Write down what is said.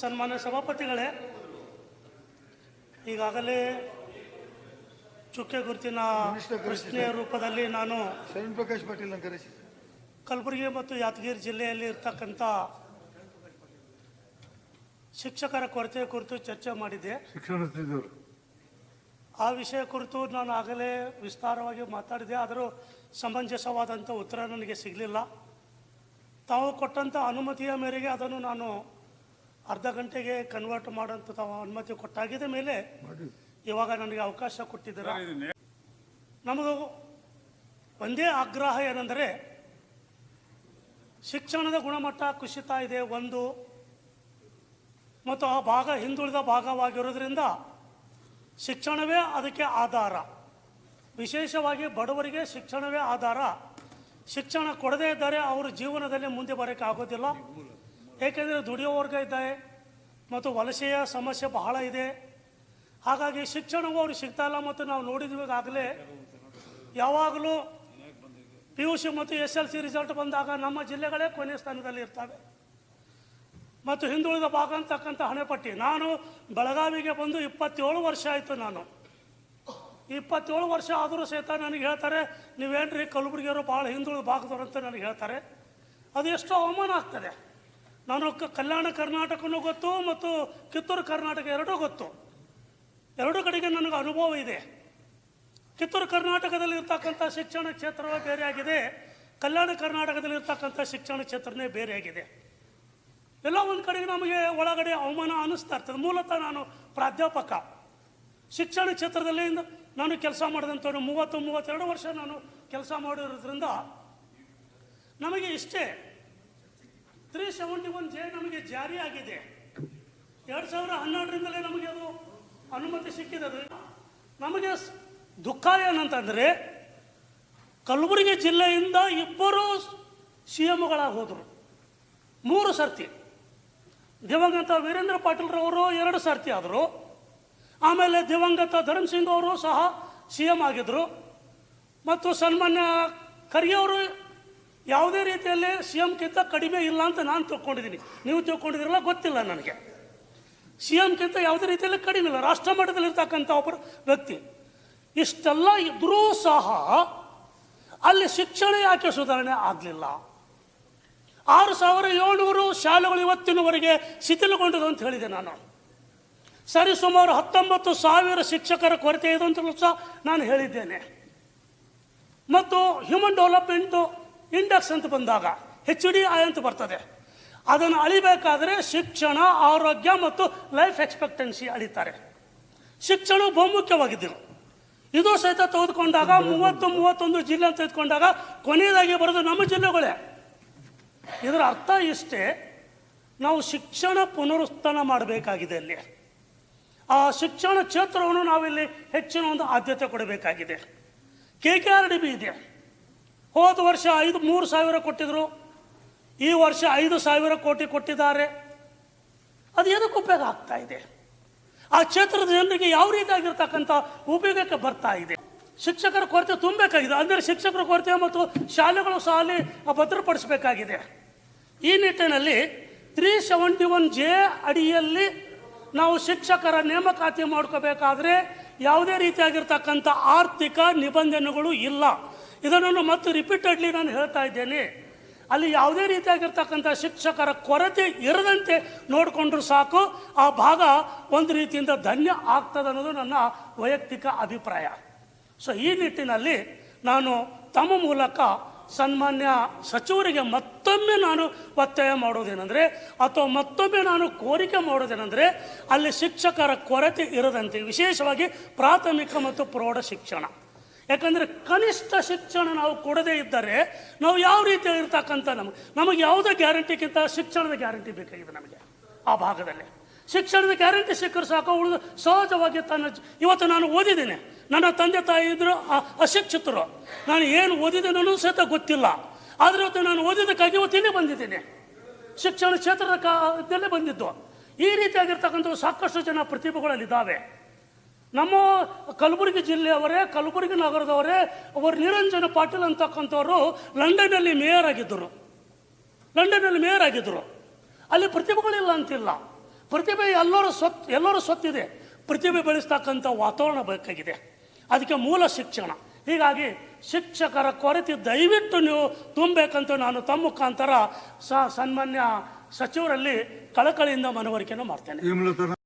ಸನ್ಮಾನ್ಯ ಸಭಾಪತಿಗಳೇ ಈಗಾಗಲೇ ಚುಕ್ಕೆ ಗುರುತಿನ. ಪ್ರಶ್ನೆಯ ರೂಪದಲ್ಲಿ ನಾನು ಪ್ರಕಾಶ್ ಪಾಟೀಲ್ ಕರೆಸಿ ಕಲಬುರಗಿ ಮತ್ತು ಯಾದಗಿರಿ ಜಿಲ್ಲೆಯಲ್ಲಿ ಇರ್ತಕ್ಕಂಥ ಶಿಕ್ಷಕರ ಕೊರತೆ ಕುರಿತು ಚರ್ಚೆ ಮಾಡಿದ್ದೆ. ಆ ವಿಷಯ ಕುರಿತು ನಾನು ಆಗಲೇ ವಿಸ್ತಾರವಾಗಿ ಮಾತಾಡಿದೆ ಆದರೂ ಸಮಂಜಸವಾದಂಥ ಉತ್ತರ ನನಗೆ ಸಿಗಲಿಲ್ಲ. ತಾವು ಕೊಟ್ಟಂಥ ಅನುಮತಿಯ ಮೇರೆಗೆ ಅದನ್ನು ನಾನು ಅರ್ಧ ಗಂಟೆಗೆ ಕನ್ವರ್ಟ್ ಮಾಡುವಂತ ತಾವು ಅನುಮತಿ ಕೊಟ್ಟಾಗಿದ ಮೇಲೆ ಇವಾಗ ನನಗೆ ಅವಕಾಶ ಕೊಟ್ಟಿದ್ದೀರ? ನಮಗೂ ಒಂದೇ ಆಗ್ರಹ ಏನೆಂದರೆ ಶಿಕ್ಷಣದ ಗುಣಮಟ್ಟ ಕುಸಿತ ಇದೆ ಒಂದು ಮತ್ತು ಆ ಭಾಗ ಹಿಂದುಳಿದ ಭಾಗವಾಗಿರೋದ್ರಿಂದ ಶಿಕ್ಷಣವೇ ಅದಕ್ಕೆ ಆಧಾರ. ವಿಶೇಷವಾಗಿ ಬಡವರಿಗೆ ಶಿಕ್ಷಣವೇ ಆಧಾರ. ಶಿಕ್ಷಣ ಕೊಡದೇ ಇದ್ದರೆ ಅವರು ಜೀವನದಲ್ಲಿ ಮುಂದೆ ಬರೋಕ್ಕೆ ಆಗೋದಿಲ್ಲ. ಏಕೆಂದರೆ ದುಡಿಯೋ ವರ್ಗ ಇದ್ದಾರೆ ಮತ್ತು ವಲಸೆಯ ಸಮಸ್ಯೆ ಬಹಳ ಇದೆ. ಹಾಗಾಗಿ ಶಿಕ್ಷಣವೂ ಅವ್ರಿಗೆ ಸಿಗ್ತಾ ಇಲ್ಲ ಮತ್ತು ನಾವು ನೋಡಿದ್ವಿ ಆಗಲೇ ಯಾವಾಗಲೂ ಪಿ ಯು ಸಿ ಮತ್ತು ಎಸ್ ಎಲ್ ಸಿ ರಿಸಲ್ಟ್ ಬಂದಾಗ ನಮ್ಮ ಜಿಲ್ಲೆಗಳೇ ಕೊನೆಯ ಸ್ಥಾನದಲ್ಲಿ ಇರ್ತವೆ. ಮತ್ತು ಹಿಂದುಳಿದ ಭಾಗ ಅಂತಕ್ಕಂಥ ಹಣೆಪಟ್ಟಿ. ನಾನು ಬೆಳಗಾವಿಗೆ ಬಂದು ಇಪ್ಪತ್ತೇಳು ವರ್ಷ ಆಯಿತು ನಾನು. ಇಪ್ಪತ್ತೇಳು ವರ್ಷ ಆದರೂ ಸಹಿತ ನನಗೆ ಹೇಳ್ತಾರೆ, ನೀವೇನ್ರಿ ಕಲಬುರಗಿಯವರು ಭಾಳ ಹಿಂದುಳಿದ ಭಾಗದವರು ಅಂತ ನನಗೆ ಹೇಳ್ತಾರೆ. ಅದು ಎಷ್ಟೋ ಅವಮಾನ ಆಗ್ತದೆ. ನಾನು ಕಲ್ಯಾಣ ಕರ್ನಾಟಕನೂ ಗೊತ್ತು ಮತ್ತು ಕಿತ್ತೂರು ಕರ್ನಾಟಕ ಎರಡೂ ಗೊತ್ತು. ಎರಡೂ ಕಡೆಗೆ ನನಗೆ ಅನುಭವ ಇದೆ. ಕಿತ್ತೂರು ಕರ್ನಾಟಕದಲ್ಲಿ ಇರ್ತಕ್ಕಂಥ ಶಿಕ್ಷಣ ಕ್ಷೇತ್ರವೇ ಬೇರೆಯಾಗಿದೆ. ಕಲ್ಯಾಣ ಕರ್ನಾಟಕದಲ್ಲಿ ಇರ್ತಕ್ಕಂಥ ಶಿಕ್ಷಣ ಕ್ಷೇತ್ರನೇ ಬೇರೆಯಾಗಿದೆ. ಎಲ್ಲ ಒಂದು ಕಡೆಗೆ ನಮಗೆ ಒಳಗಡೆ ಅವಮಾನ ಅನ್ನಿಸ್ತಾ ಇರ್ತದೆ. ಮೂಲತಃ ನಾನು ಪ್ರಾಧ್ಯಾಪಕ. ಶಿಕ್ಷಣ ಕ್ಷೇತ್ರದಲ್ಲಿ ನಾನು ಕೆಲಸ ಮಾಡಿದಂಥವ್ರು ಮೂವತ್ತು, ಮೂವತ್ತೆರಡು ವರ್ಷ ನಾನು ಕೆಲಸ ಮಾಡಿರೋದ್ರಿಂದ ನಮಗೆ ಇಷ್ಟೇ. ತ್ರೀ ಸೆವೆಂಟಿ ಒನ್ ಜೆ ನಮಗೆ ಜಾರಿ ಆಗಿದೆ. ಎರಡು ಸಾವಿರ ಹನ್ನೆರಡರಿಂದಲೇ ನಮಗೆ ಅದು ಅನುಮತಿ ಸಿಕ್ಕಿದೆ ನಮಗೆ ದುಃಖ ಏನಂತಂದರೆ, ಕಲಬುರಗಿ ಜಿಲ್ಲೆಯಿಂದ ಇಬ್ಬರು ಸಿ ಎಮ್ಗಳಾಗಿ ಹೋದರು ಮೂರು ಸರ್ತಿ. ದಿವಂಗತ ವೀರೇಂದ್ರ ಪಾಟೀಲ್ರವರು ಎರಡು ಸರ್ತಿ ಆದರು. ಆಮೇಲೆ ದಿವಂಗತ ಧರ್ಮ್ ಸಿಂಗ್ ಅವರು ಸಹ ಸಿ ಎಂ ಆಗಿದ್ದರು ಮತ್ತು ಸನ್ಮಾನ್ಯ ಖರ್ಗೆ ಅವರು ಯಾವುದೇ ರೀತಿಯಲ್ಲಿ ಸಿ ಎಮ್ಗಿಂತ ಕಡಿಮೆ ಇಲ್ಲ ಅಂತ ನಾನು ತಿಳ್ಕೊಂಡಿದ್ದೀನಿ ನೀವು ತಿಳ್ಕೊಂಡಿದ್ದೀರಲ್ಲ ಗೊತ್ತಿಲ್ಲ ನನಗೆ. ಸಿ ಎಮ್ಗಿಂತ ಯಾವುದೇ ರೀತಿಯಲ್ಲಿ ಕಡಿಮೆ ಇಲ್ಲ. ರಾಷ್ಟ್ರ ಮಟ್ಟದಲ್ಲಿ ಇರ್ತಕ್ಕಂಥ ಒಬ್ಬರು ವ್ಯಕ್ತಿ. ಇಷ್ಟೆಲ್ಲ ಇದ್ರೂ ಸಹ ಅಲ್ಲಿ ಶಿಕ್ಷಣ ಯಾಕೆ ಸುಧಾರಣೆ ಆಗಲಿಲ್ಲ? ಆರು ಸಾವಿರ ಏಳ್ನೂರು ಶಾಲೆಗಳು ಇವತ್ತಿನವರೆಗೆ ಶಿಥಿಲಗೊಂಡಿದೆ ಅಂತ ಹೇಳಿದೆ ನಾನು. ಸರಿ, ಸುಮಾರು ಹತ್ತೊಂಬತ್ತು ಸಾವಿರ ಶಿಕ್ಷಕರ ಕೊರತೆ ಇದೆ ಅಂತಲೂ ಸಹ ನಾನು ಹೇಳಿದ್ದೇನೆ. ಮತ್ತು ಹ್ಯೂಮನ್ ಡೆವಲಪ್ಮೆಂಟ್ ಇಂಡೆಕ್ಸ್ ಅಂತ ಬಂದಾಗ ಹೆಚ್ ಡಿ ಐ ಅಂತ ಬರ್ತದೆ. ಅದನ್ನು ಅಳಿಬೇಕಾದರೆ ಶಿಕ್ಷಣ, ಆರೋಗ್ಯ ಮತ್ತು ಲೈಫ್ ಎಕ್ಸ್ಪೆಕ್ಟೆನ್ಸಿ ಅಳಿತಾರೆ. ಶಿಕ್ಷಣ ಬಹುಮುಖ್ಯವಾಗಿದ್ದರು. ಇದು ಸಹಿತ ತೆಗೆದುಕೊಂಡಾಗ, ಮೂವತ್ತು ಮೂವತ್ತೊಂದು ಜಿಲ್ಲೆ ಅಂತ ತೆಗೆದುಕೊಂಡಾಗ, ಕೊನೆಯದಾಗಿ ಬರೋದು ನಮ್ಮ ಜಿಲ್ಲೆಗಳೇ. ಇದರ ಅರ್ಥ ಇಷ್ಟೇ, ನಾವು ಶಿಕ್ಷಣ ಪುನರುತ್ಥಾನ ಮಾಡಬೇಕಾಗಿದೆ ಅಲ್ಲಿ. ಆ ಶಿಕ್ಷಣ ಕ್ಷೇತ್ರವನ್ನು ನಾವಿಲ್ಲಿ ಹೆಚ್ಚಿನ ಒಂದು ಆದ್ಯತೆ ಕೊಡಬೇಕಾಗಿದೆ. K K R D B ಇದೆ. ಹೋದ ವರ್ಷ ಐದು, ಮೂರು ಸಾವಿರ ಕೊಟ್ಟಿದ್ರು. ಈ ವರ್ಷ ಐದು ಸಾವಿರ ಕೋಟಿ ಕೊಟ್ಟಿದ್ದಾರೆ. ಅದು ಏನಕ್ಕೆ ಉಪಯೋಗ ಆಗ್ತಾ ಇದೆ? ಆ ಕ್ಷೇತ್ರದ ಜನರಿಗೆ ಯಾವ ರೀತಿಯಾಗಿರ್ತಕ್ಕಂಥ ಉಪಯೋಗಕ್ಕೆ ಬರ್ತಾ ಇದೆ? ಶಿಕ್ಷಕರ ಕೊರತೆ ತುಂಬಬೇಕಾಗಿದೆ. ಅಂದರೆ ಶಿಕ್ಷಕರ ಕೊರತೆ ಮತ್ತು ಶಾಲೆಗಳು ಅಲ್ಲಿ ಭದ್ರಪಡಿಸಬೇಕಾಗಿದೆ. ಈ ನಿಟ್ಟಿನಲ್ಲಿ ತ್ರೀ ಸೆವೆಂಟಿ ಒನ್ ಜೆ ಅಡಿಯಲ್ಲಿ ನಾವು ಶಿಕ್ಷಕರ ನೇಮಕಾತಿ ಮಾಡ್ಕೋಬೇಕಾದ್ರೆ ಯಾವುದೇ ರೀತಿಯಾಗಿರ್ತಕ್ಕಂಥ ಆರ್ಥಿಕ ನಿಬಂಧನೆಗಳು ಇಲ್ಲ. ಇದನ್ನು ಮತ್ತು ರಿಪೀಟೆಡ್ಲಿ ನಾನು ಹೇಳ್ತಾ ಇದ್ದೇನೆ. ಅಲ್ಲಿ ಯಾವುದೇ ರೀತಿಯಾಗಿರ್ತಕ್ಕಂಥ ಶಿಕ್ಷಕರ ಕೊರತೆ ಇರದಂತೆ ನೋಡಿಕೊಂಡ್ರು ಸಾಕು. ಆ ಭಾಗ ಒಂದು ರೀತಿಯಿಂದ ಧನ್ಯ ಆಗ್ತದೆ ಅನ್ನೋದು ನನ್ನ ವೈಯಕ್ತಿಕ ಅಭಿಪ್ರಾಯ. ಸೊ ಈ ನಿಟ್ಟಿನಲ್ಲಿ ನಾನು ತಮ್ಮ ಮೂಲಕ ಸನ್ಮಾನ್ಯ ಸಚಿವರಿಗೆ ಮತ್ತೊಮ್ಮೆ ನಾನು ಒತ್ತಾಯ ಮಾಡೋದೇನೆಂದರೆ, ಅಥವಾ ಮತ್ತೊಮ್ಮೆ ನಾನು ಕೋರಿಕೆ ಮಾಡೋದೇನೆಂದರೆ, ಅಲ್ಲಿ ಶಿಕ್ಷಕರ ಕೊರತೆ ಇರದಂತೆ, ವಿಶೇಷವಾಗಿ ಪ್ರಾಥಮಿಕ ಮತ್ತು ಪ್ರೌಢ ಶಿಕ್ಷಣ. ಯಾಕಂದರೆ ಕನಿಷ್ಠ ಶಿಕ್ಷಣ ನಾವು ಕೊಡದೇ ಇದ್ದರೆ ನಾವು ಯಾವ ರೀತಿ ಇರ್ತಕ್ಕಂಥ ನಮಗೆ ನಮಗೆ ಯಾವುದೇ ಗ್ಯಾರಂಟಿಗಿಂತ ಶಿಕ್ಷಣದ ಗ್ಯಾರಂಟಿ ಬೇಕಾಗಿದೆ ನಮಗೆ ಆ ಭಾಗದಲ್ಲಿ. ಶಿಕ್ಷಣದ ಗ್ಯಾರಂಟಿ ಸಿಕ್ಕರೆ ಸಾಕು, ಉಳಿದು ಸಹಜವಾಗಿ ತನ್ನ ಇವತ್ತು ನಾನು ಓದಿದ್ದೀನಿ. ನನ್ನ ತಂದೆ ತಾಯಿ ಇದ್ದರು ಅಶಿಕ್ಷಿತರು. ನಾನು ಏನು ಓದಿದ್ದೇನೆ ಸಹಿತ ಗೊತ್ತಿಲ್ಲ. ಆದರೆ ಇವತ್ತು ನಾನು ಓದಿದ್ದಕ್ಕಾಗಿ ಇವತ್ತು ಇಲ್ಲಿ ಬಂದಿದ್ದೀನಿ. ಶಿಕ್ಷಣ ಕ್ಷೇತ್ರದ ಕಾಲದಲ್ಲೇ ಬಂದಿದ್ದು. ಈ ರೀತಿಯಾಗಿರ್ತಕ್ಕಂಥ ಸಾಕಷ್ಟು ಜನ ಪ್ರತಿಭೆಗಳಲ್ಲಿದ್ದಾವೆ ನಮ್ಮ ಕಲಬುರಗಿ ಜಿಲ್ಲೆಯವರೇ, ಕಲಬುರಗಿ ನಗರದವರೇ, ಅವರು ನಿರಂಜನ ಪಾಟೀಲ್ ಅಂತಕ್ಕಂಥವರು ಲಂಡನ್ನಲ್ಲಿ ಮೇಯರ್ ಆಗಿದ್ದರು. ಲಂಡನ್ನಲ್ಲಿ ಮೇಯರ್ ಆಗಿದ್ದರು. ಅಲ್ಲಿ ಪ್ರತಿಭೆಗಳಿಲ್ಲ ಅಂತಿಲ್ಲ. ಪ್ರತಿಭೆ ಎಲ್ಲರ ಸ್ವತ್ ಎಲ್ಲರ ಸ್ವತ್ತಿದೆ ಪ್ರತಿಭೆ ಬೆಳೆಸ್ತಕ್ಕಂಥ ವಾತಾವರಣ ಬೇಕಾಗಿದೆ. ಅದಕ್ಕೆ ಮೂಲ ಶಿಕ್ಷಣ. ಹೀಗಾಗಿ ಶಿಕ್ಷಕರ ಕೊರತೆ ದಯವಿಟ್ಟು ನೀವು ತುಂಬಬೇಕಂತ ನಾನು ತಮ್ಮ ಮುಖಾಂತರ ಸನ್ಮಾನ್ಯ ಸಚಿವರಲ್ಲಿ ಕಳಕಳಿಯಿಂದ ಮನವರಿಕೆಯನ್ನು ಮಾಡ್ತೇನೆ.